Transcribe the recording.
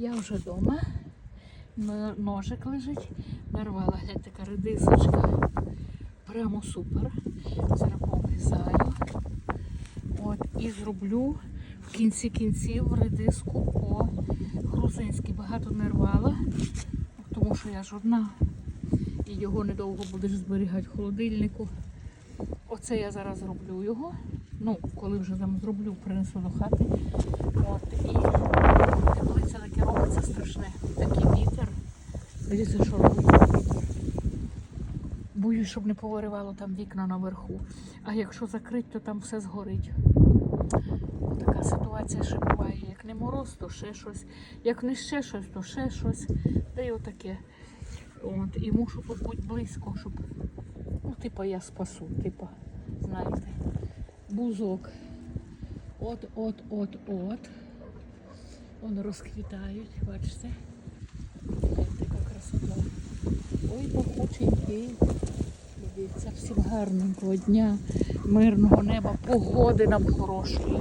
Я вже вдома. Ножик лежить. Нарвала, глянь, така редисочка. Прямо супер. Зараз пообрізаю. От, і зроблю в кінці кінців редиску по грузинськи. Багато не рвала, тому що я ж одна. І його недовго будеш зберігати в холодильнику. Оце я зараз зроблю його. Ну, коли вже там зроблю, принесу до хати. Дивіться, що. Боюсь, щоб не повиривало там вікна наверху. А якщо закрити, то там все згорить. Така ситуація ще буває. Як не мороз, то ще щось. Як не ще щось, то ще щось. Та й отаке. От, і мушу тут бути близько, щоб. Ну, типа я спасу, типа, знаєте, бузок. От, от, от, от. Вони розквітають, бачите? Гляньте, Така красота. Ой, пахученький. Дивіться, всім гарненького дня, мирного неба, погоди нам хорошої.